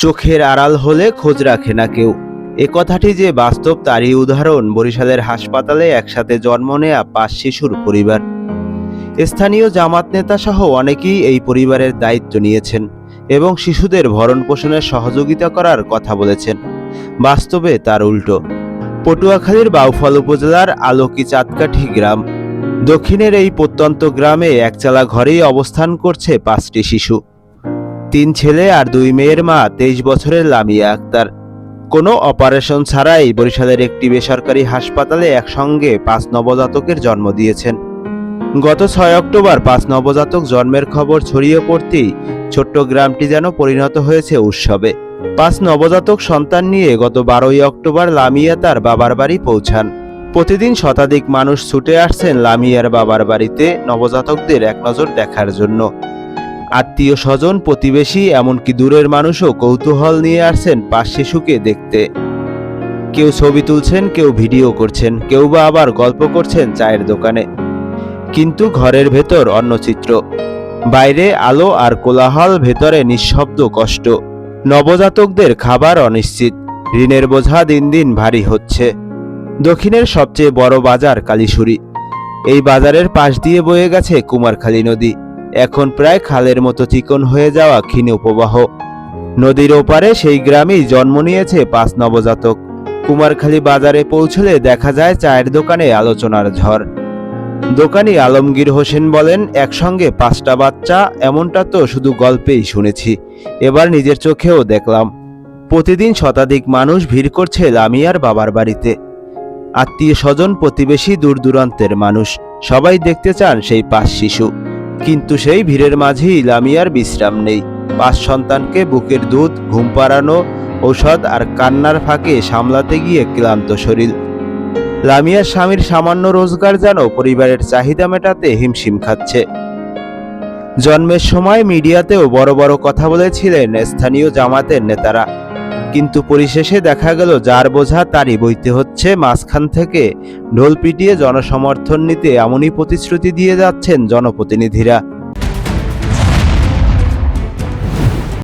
চোখের আড়াল হলে খোঁজ রাখে না কেউ। এ কথাটি যে বাস্তব, তারই উদাহরণ বরিশালের হাসপাতালে একসাথে জন্ম নেয়া পাঁচ শিশুর পরিবার। স্থানীয় জামাত নেতা সহ অনেকেই এই পরিবারের দায়িত্ব নিয়েছেন এবং শিশুদের ভরণ পোষণের সহযোগিতা করার কথা বলেছেন। বাস্তবে তার উল্টো। পটুয়াখালীর বাউফল উপজেলার আলোকি চাঁদকাঠি গ্রাম। দক্ষিণের এই প্রত্যন্ত গ্রামে একচালা ঘরেই অবস্থান করছে পাঁচটি শিশু। তিন ছেলে আর দুই মেয়ের মা তেইশ বছরের লামিয়া আক্তার। কোনো অপারেশন ছাড়াই বরিশালের একটি বেসরকারি হাসপাতালে একসঙ্গে পাঁচ নবজাতকের জন্ম দিয়েছেন। গত ছয় অক্টোবর পাঁচ নবজাতক জন্মের খবর ছড়িয়ে পড়তেই ছোট্ট গ্রামটি যেন পরিণত হয়েছে উৎসবে। পাঁচ নবজাতক সন্তান নিয়ে গত বারোই অক্টোবর লামিয়া তার বাবার বাড়ি পৌঁছান। প্রতিদিন শতাধিক মানুষ ছুটে আসছেন লামিয়ার বাবার বাড়িতে নবজাতকদের এক নজর দেখার জন্য। আত্মীয় স্বজন, প্রতিবেশী, এমনকি দূরের মানুষও কৌতূহল নিয়ে আসছেন পাঁচ শিশুকে দেখতে। কেউ ছবি তুলছেন, কেউ ভিডিও করছেন, কেউ বা আবার গল্প করছেন চায়ের দোকানে। কিন্তু ঘরের ভেতর অন্য চিত্র। বাইরে আলো আর কোলাহল, ভেতরে নিঃশব্দ কষ্ট। নবজাতকদের খাবার অনিশ্চিত। ঋণের বোঝা দিন দিন ভারী হচ্ছে। দক্ষিণের সবচেয়ে বড় বাজার কালীশুরি এই বাজারের পাশ দিয়ে বয়ে গেছে কুমারখালী নদী। এখন প্রায় খালের মতো চিকন হয়ে যাওয়া ক্ষীণ উপবাহ। নদীর ওপারে সেই গ্রামেই জন্ম নিয়েছে পাঁচ নবজাতক। কুমারখালী বাজারে পৌঁছলে দেখা যায় চায়ের দোকানে আলোচনার ঝড়। দোকানি আলমগীর হোসেন বলেন, একসঙ্গে পাঁচটা বাচ্চা, এমনটা তো শুধু গল্পেই শুনেছি। এবার নিজের চোখেও দেখলাম। প্রতিদিন শতাধিক মানুষ ভিড় করছে লামিয়ার বাবার বাড়িতে। আত্মীয় স্বজন, প্রতিবেশী দূর দূরান্তের মানুষ, সবাই দেখতে চান সেই পাঁচ শিশু। কিন্তু সেই ভিড়ের মাঝেই লামিয়ার বিশ্রাম নেই। পাঁচ সন্তানকে বুকের দুধ, ঘুম পাড়ানো, ঔষধ আর কান্নার ফাঁকে সামলাতে গিয়ে ক্লান্ত শরীর। লামিয়ার স্বামীর সামান্য রোজগার যেন পরিবারের চাহিদা মেটাতে হিমশিম খাচ্ছে। জন্মের সময় মিডিয়াতেও বড় বড় কথা বলেছিলেন স্থানীয় জামাতের নেতারা। কিন্তু পরিশেষে দেখা গেল যার বোঝা তারই বইতে হচ্ছে মাঝখান থেকে। ঢোল পিটিয়ে জনসমর্থন নিতে এমনই প্রতিশ্রুতি দিয়ে যাচ্ছেন জনপ্রতিনিধিরা।